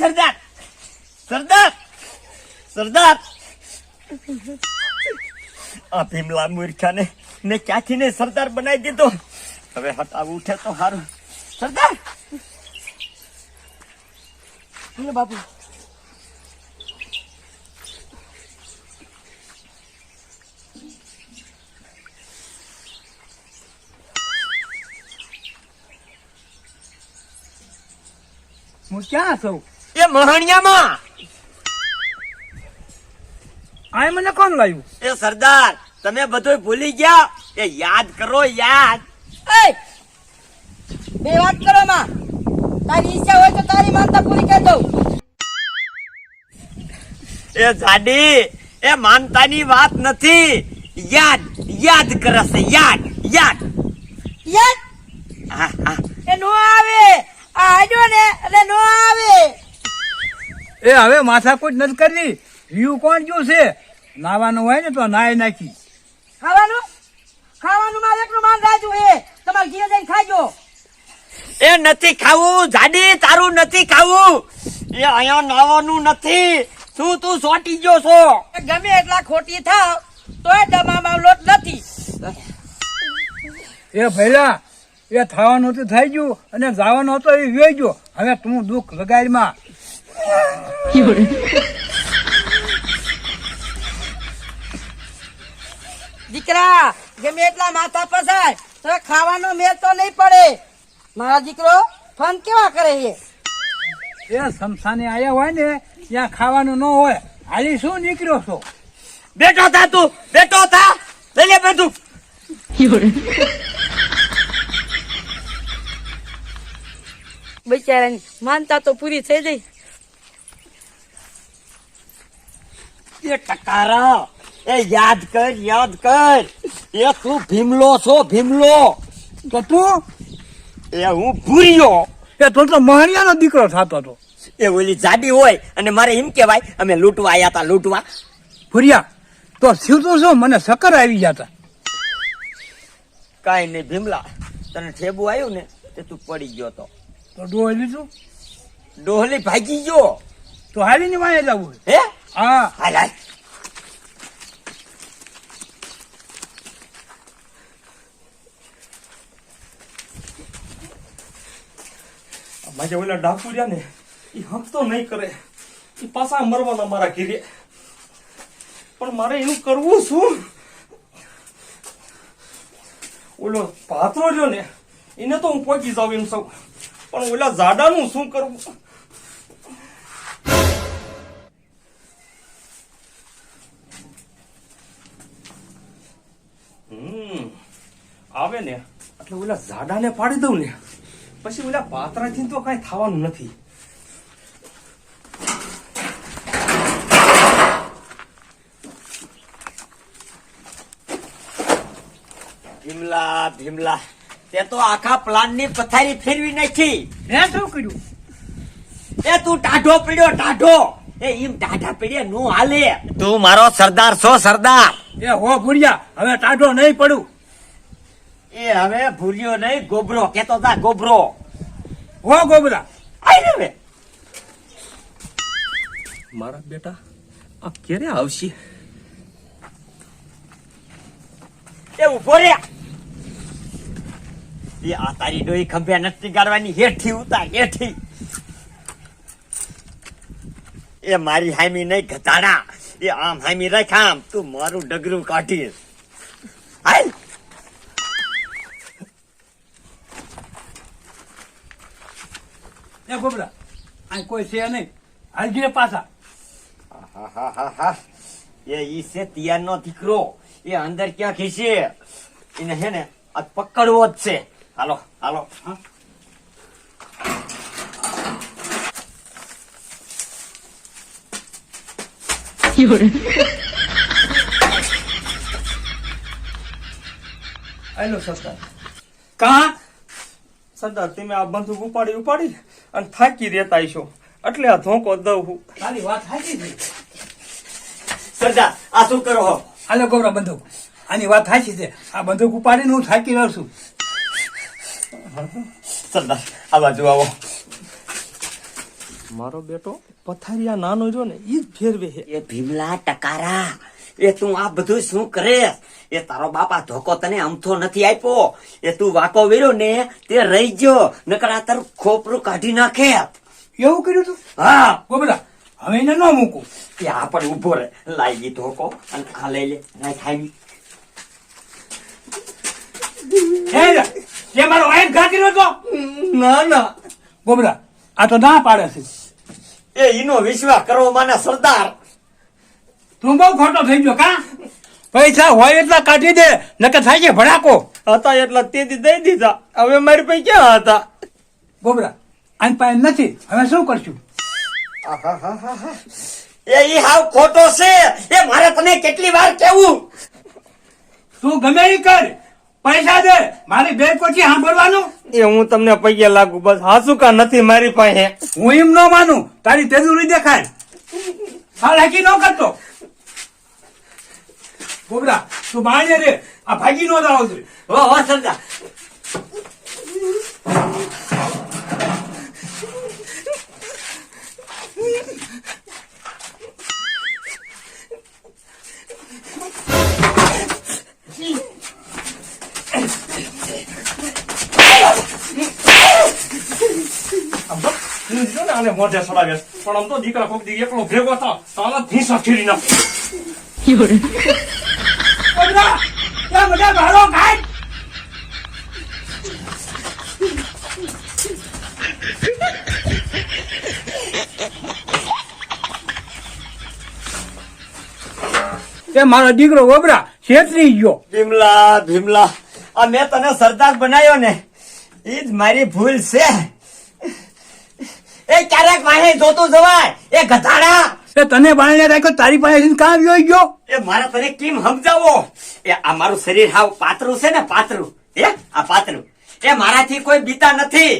સરદાર. સરદાર. સરદાર. આ ભીમલા મૂર્ખાને ને ક્યાંથી ને સરદાર બનાવી દીધો? હવે હટાવું ઉઠે તો સારું સરદાર. બાપુ. હું ક્યાં છું એ મહાણિયામાં. આ મને કોણ લાવ્યું એ સરદાર તમે બધું ભૂલી ગયા? એ યાદ કરો યાદ. બે વાત કરો માં. તારી ઈચ્છા હોય તો તારી માનતા પૂરી કરી દઉં. એ જાડી એ માનતાની વાત નથી. યાદ યાદ કરે યાદ યાદ. યાદ? હા હા. એ નો આવે. આજો ને એટલે નો આવે એ હવે માથાકૂટ નથી કરવી. વ્યૂ કોણ ગયું છે? નાવાનું હોય ને તો નાય નાખી. ખાવાનું? ખાવાનું મારે એકનું માન રાજુ હે તમારે ઘીરે જઈને ખાજો. એ નથી ખાવું જાડી તારું નથી ખાવું. એ અહીંયા નાવાનું નથી. શું તું સોટી ગયો છો? ગમે એટલા ખોટી થાવ તોય દમામાં લોટ નથી. એ ભૈલા એ થવાનું તો થઈ ગયું અને જવાનું હતો એ વેઈ ગયો. હવે તું દુઃખ લગાડમાં. દીકરા ગમે એટલા માથા પસાય તો ખાવાનો મેળ તો નહીં પડે. મારા દીકરો ફન કેવા કરે છે? એ સમસાને આયા હોય ને ત્યાં ખાવાનું ન હોય. હાલી શું નીકળ્યો છો? બેઠો થા તું બેઠો થા. લઈ લે બધું. બિચારાની માનતા તો પૂરી થઈ ગઈ. એ ટકારા. એ યાદ કર યાદ કર. એ તું ભીમલો છો ભીમલો. તો તું એ હું ભૂર્યો. એ તો તો મહણિયાનો દીકરો થતો હતો એ ઓલી જાડી હોય અને મારે એમ કહેવાય અમે લૂંટવા આવ્યા તા લૂંટવા. ભૂર્યા તો સીધું છો મને સકર આવી જતા કાઈ નહીં ભીમલા તને ઠેબુ આવ્યું ને તે તું પડી ગયો તો. તો ડોહી લીધું ડોહલી ભાગી ગયો. તો હાલીને વાય જવું હે? હા. હાલ હાલ મારે ઓલા ડાકુ રહ્યા ને એ હંકતો નહીં કરે. એ પાછા મરવાના મારા ઘીરે. પણ મારે એનું કરવું શું? ઓલો પાત્રો રહ્યો ને એને તો હું પહોંચી જાઉં એમ સૌ. પણ ઓલા જાડાનું શું કરવું? આવે ને એટલે ઓલા ઝાડાને પાડી દઉં ને પછી ઓલા પાતરાથી તો કઈ થવાનું નથી. ભીમલા ભીમલા તે તો આખા પ્લાનની પથારી ફેરવી નાખી. મેં શું કર્યું? એ તું ટાઢો પડ્યો ટાઢો. એ એમ ટાઢા પડ્યા નો હાલે. તું મારો સરદાર છો સરદાર. એ હો ભુરિયા હવે ટાઢો નહીં પડું. એ હવે ભૂલ્યો નહીં ગોબરો કેતો તા ગોબરો. હો ગોબરા આવી હવે. મારા બેટા આ ક્યારે આવશે? એ ઊભો રે. એ આ તારી ડોઈ ખંભે નથી કાઢવાની હેઠી ઉતાર હેઠી. એ મારી હામી નહીં ઘટાડા એ આમ હામી રાખ આમ. તું મારું ડગરું કાઢીશ. હાલ. એ ગોબરા આ કોઈ છે નહીં. હાલજે પાછા. એ ઈ છે તિયારનો દીકરો. એ અંદર ક્યાં ખીસે એને હે ને આ પકડવો જ છે. હાલો હાલો. હા. હેલો સરદાર. કા? સરદાર તમે આ બંદૂક ઉપાડી ઉપાડી? અને થાકી રહેતા છો એટલે આ ધોકો દઉં છું તારી વાત સાચી છે. સરદાર આ શું કરો હો? હાલો ગોબરા બંદૂક. આની વાત સાચી છે. આ બંદૂક ઉપાડીને હું થાકી રહ્યો છું. સરદાર આ બાજુ આવો. મારો બેટો? પથારિયા નાનો જો ને ઈ જ ફેરવે છે. એ ભીમલા ટકારા એ તું આ બધું શું કરે? એ તારો બાપા ધોકો તને અમથો નથી આપ્યો. એ તું વાકો વેર્યો ને તે રહી ગયો. નકર આ તારું ખોપરું કાઢી નાખે. એવું કર્યું તું? હા. ગોબરા હવે એને ન મૂકું. કે આ પણ ઊભો રહે. લાઈ ગઈ ધોકો અને આ લઈ લે. ખાઈ હે મારો વાઈફ ના ના. ગોબરા આ તો ના પાડે છે. એ ઈનો વિશ્વાસ કરવો માને સરદાર. તું બહુ ખોટો થઈ ગયો કા? પૈસા હોય એટલા કાઢી દે નકર થાય છે ભડાકો. હતા એટલા તેથી દઈ દીધા. હવે મારી પાસે ક્યાં હતા? ગોબરા આની પાસે નથી. હવે શું કરશું? એ ઈ હાવ ખોટો છે. એ મારે તને કેટલી વાર કેવું? તું ગમે એ કર. પૈસા દે. મારી બે પછી સાંભળવાનું? એ હું તમને પૈયે લાગુ બસ હાસુકા નથી મારી પાસે? હું એમ ન માનું. તારી તેજુરી દેખાય. હાલ હાકી ન કરતો? ગોબરા તું બાણે રે. આ ભાગી નો દાવ છે હો હો સરદાર. આમ તો લીધો ને આને મોઢે સડાવે. પણ આમ તો દીકરા કોક દી એકલો ભેગો થાવ, તો આમાં ભીંસા ખીરી નાખે. એ મારો દીકરો ગોબરા છેતરી ગયો. ભીમલા ભીમલા, આ મેં તને સરદાર બનાવ્યો ને એ જ મારી ભૂલ છે. એ ક્યારેક વાહે જોતું જવાય, એ ગધાડા. એ તને બાળને રાખ્યો તારી પાસે કામ જોઈ ગયો? એ મારે તને કેમ સમજાવો એ આ મારું શરીર હાવ પાતળું છે ને પાતળું. એ આ પાતળું. એ મારાથી કોઈ બીતા નથી.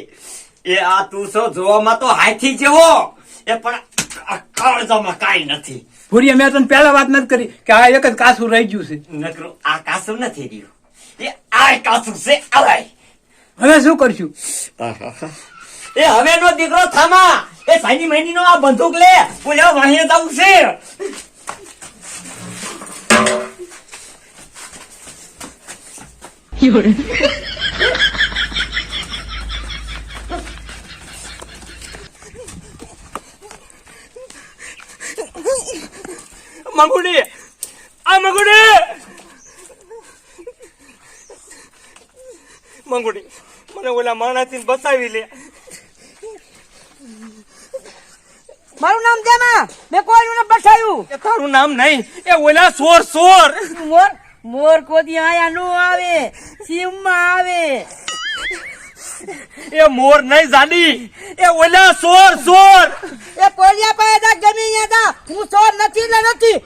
એ આ તું છો જોવામાં તો હાથી જેવો. એ પણ આ કાળજામાં કાંઈ નથી. ભૂરીએ મેં તને પહેલા વાત નથી કરી કે આ એક જ કાસું રહી ગયું છે. નકરું આ કાસું નથી રહ્યું. એ આ કાસું છે આવાય હવે શું કરશું? એ હવે નો દીકરો થામા. એ સાની મહિની નો આ બંદૂક લે. બોલ્યા વાહિયા જવું છે. મંગુડી, આ મંગુડી! મંગુડી, મને ઓલા માણાથી બચાવી લે. મારું નામ જેમાં મેં કોઈનું ન બસાયું એ તારું નામ નહીં. એ ઓલા સોર સોર. મોર મોર કોદી આયા નો આવે? સીમમાં આવે. એ મોર નહીં જાડી. એ ઓલા સોર સોર. એ કોલિયા પાસે જા ગમી યા જા. હું સોર નથી લે નથી.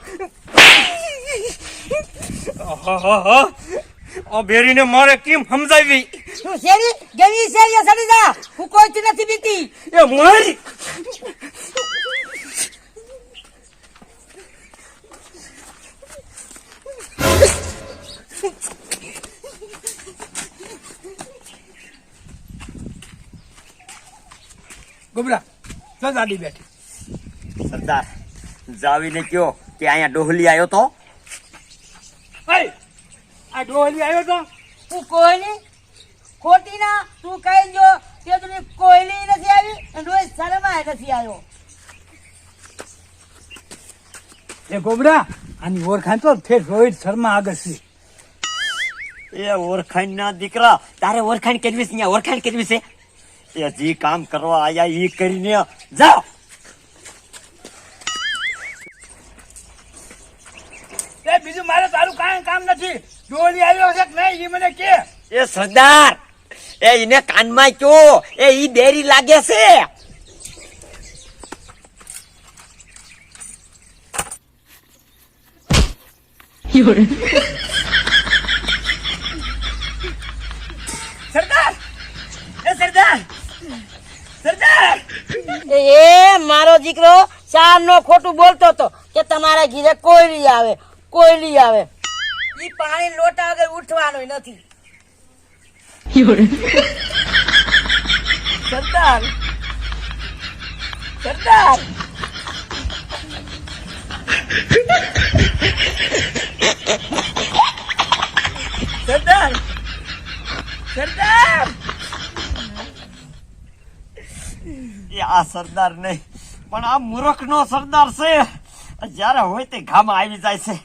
ઓ બેરીને મારે કેમ સમજાવી? તું શેરી? ગમી છે યા સડી જા. હું કોઈથી નથી બીતી. એ મોરી. ગોબરા તો દાદી બેઠી. સરદાર જાવીને કયો કે અહીંયા ડોહલી આવ્યો તો? આ ડોહલી આવ્યો તો? તું કોઈની ખોટી ના તું કહી જો તે તું કોઈલી નથી આવી અને રોહિત શર્મા નથી આવ્યો. એ ગોબરા આની ઓળખાણ તો ફેર રોહિત શર્મા આગળ છે. એ ઓળખાણ ના દીકરા તારે ઓળખાણ કરવી છે? અહીંયા ઓળખાણ કરવી છે? એ જે કામ કરવા આયા એ કરીને જાઓ. એ બીજું મારે તારું કાંઈ કામ નથી. ડોલી આવ્યો છે કે નહીં એ મને કે. એ સરદાર એ એને કાનમાં કયો એ ઈ દેરી લાગે છે. સરદાર એ મારો દીકરો ચાર નો ખોટું બોલતો હતો કે તમારા ઘીરે કોયલી આવે કોયલી આવે. ઈ પાણી લોટા વગર ઉઠવાનું નથી. સરદાર સરદાર. સરદાર સરદાર. આ સરદાર નહીં. પણ આ મૂર્ખ નો સરદાર છે. જ્યારે હોય તે ઘામાં આવી જાય છે.